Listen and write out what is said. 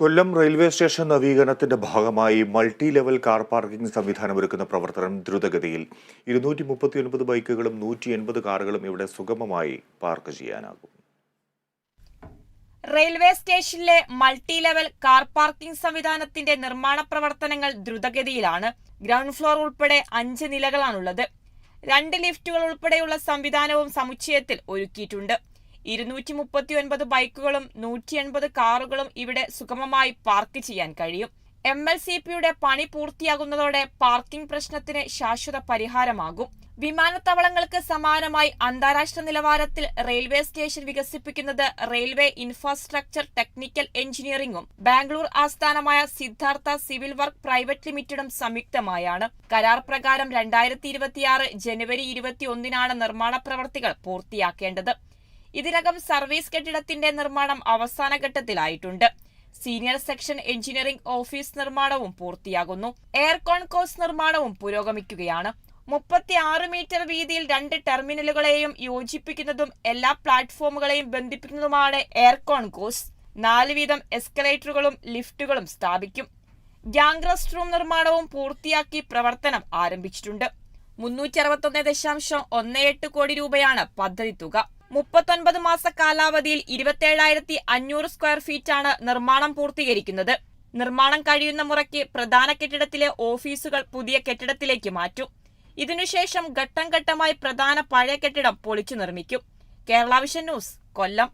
കൊല്ലം railway station നവീകരണത്തിന്റെ ഭാഗമായി multi level car parking സംവിധാനം ഒരുക്കുന്ന പ്രവർത്തനം ദ്രുതഗതിയിൽ. ഇരുന്നൂറ്റി മുപ്പത്തി ഒൻപത് ബൈക്കുകളും നൂറ്റി എൺപത് കാറുകളും ഇവിടെ സുഗമമായി പാർക്ക് ചെയ്യാനാകും. റെയിൽവേ സ്റ്റേഷനിലെ മൾട്ടി ലെവൽ കാർ പാർക്കിംഗ് സംവിധാനത്തിന്റെ നിർമ്മാണ പ്രവർത്തനങ്ങൾ ദ്രുതഗതിയിലാണ്. ഗ്രൗണ്ട് ഫ്ലോർ ഉൾപ്പെടെ അഞ്ച് നിലകളാണുള്ളത്. രണ്ട് ലിഫ്റ്റുകൾ ഉൾപ്പെടെയുള്ള സംവിധാനവും സമുച്ചയത്തിൽ ഒരുക്കിയിട്ടുണ്ട്. ഇരുന്നൂറ്റി മുപ്പത്തി ഒൻപത് ബൈക്കുകളും നൂറ്റി എൺപത് കാറുകളും ഇവിടെ സുഗമമായി പാർക്ക് ചെയ്യാൻ കഴിയും. എം എൽ സി പിയുടെ പണി പൂർത്തിയാകുന്നതോടെ പാർക്കിംഗ് പ്രശ്നത്തിന് ശാശ്വത പരിഹാരമാകും. വിമാനത്താവളങ്ങൾക്ക് സമാനമായി അന്താരാഷ്ട്ര നിലവാരത്തിൽ റെയിൽവേ സ്റ്റേഷൻ വികസിപ്പിക്കുന്നത് റെയിൽവേ ഇൻഫ്രാസ്ട്രക്ചർ ടെക്നിക്കൽ എഞ്ചിനീയറിംഗും ബാംഗ്ലൂർ ആസ്ഥാനമായ സിദ്ധാർത്ഥ സിവിൽ വർക്ക് പ്രൈവറ്റ് ലിമിറ്റഡും സംയുക്തമായാണ്. കരാർ പ്രകാരം രണ്ടായിരത്തി ജനുവരി ഇരുപത്തിയൊന്നിനാണ് നിർമ്മാണ പ്രവർത്തികൾ പൂർത്തിയാക്കേണ്ടത്. ഇതിനകം സർവീസ് കെട്ടിടത്തിന്റെ നിർമ്മാണം അവസാന ഘട്ടത്തിലായിട്ടുണ്ട്. സീനിയർ സെക്ഷൻ എഞ്ചിനീയറിംഗ് ഓഫീസ് നിർമ്മാണവും പൂർത്തിയാകുന്നു. എയർകോൺ കോസ് നിർമ്മാണവും പുരോഗമിക്കുകയാണ്. മുപ്പത്തി ആറ് മീറ്റർ വീതിയിൽ രണ്ട് ടെർമിനലുകളെയും യോജിപ്പിക്കുന്നതും എല്ലാ പ്ലാറ്റ്ഫോമുകളെയും ബന്ധിപ്പിക്കുന്നതുമാണ് എയർകോൺ കോസ് നാല് വീതം എസ്കലേറ്ററുകളും ലിഫ്റ്റുകളും സ്ഥാപിക്കും. ഗ്യാങ് റെസ്റ്റ് റൂം നിർമ്മാണവും പൂർത്തിയാക്കി പ്രവർത്തനം ആരംഭിച്ചിട്ടുണ്ട്. മുന്നൂറ്റി അറുപത്തൊന്ന് ദശാംശം ഒന്ന് എട്ട് കോടി രൂപയാണ് പദ്ധതി തുക. മുപ്പത്തൊൻപത് മാസ കാലാവധിയിൽ ഇരുപത്തേഴായിരത്തി അഞ്ഞൂറ് സ്ക്വയർ ഫീറ്റാണ് നിർമ്മാണം പൂർത്തീകരിക്കുന്നത്. നിർമ്മാണം കഴിയുന്ന മുറയ്ക്ക് പ്രധാന കെട്ടിടത്തിലെ ഓഫീസുകൾ പുതിയ കെട്ടിടത്തിലേക്ക് മാറ്റും. ഇതിനുശേഷം ഘട്ടം ഘട്ടമായി പ്രധാന പഴയ കെട്ടിടം പൊളിച്ചു നിർമ്മിക്കും. Kerala vision news Kollam.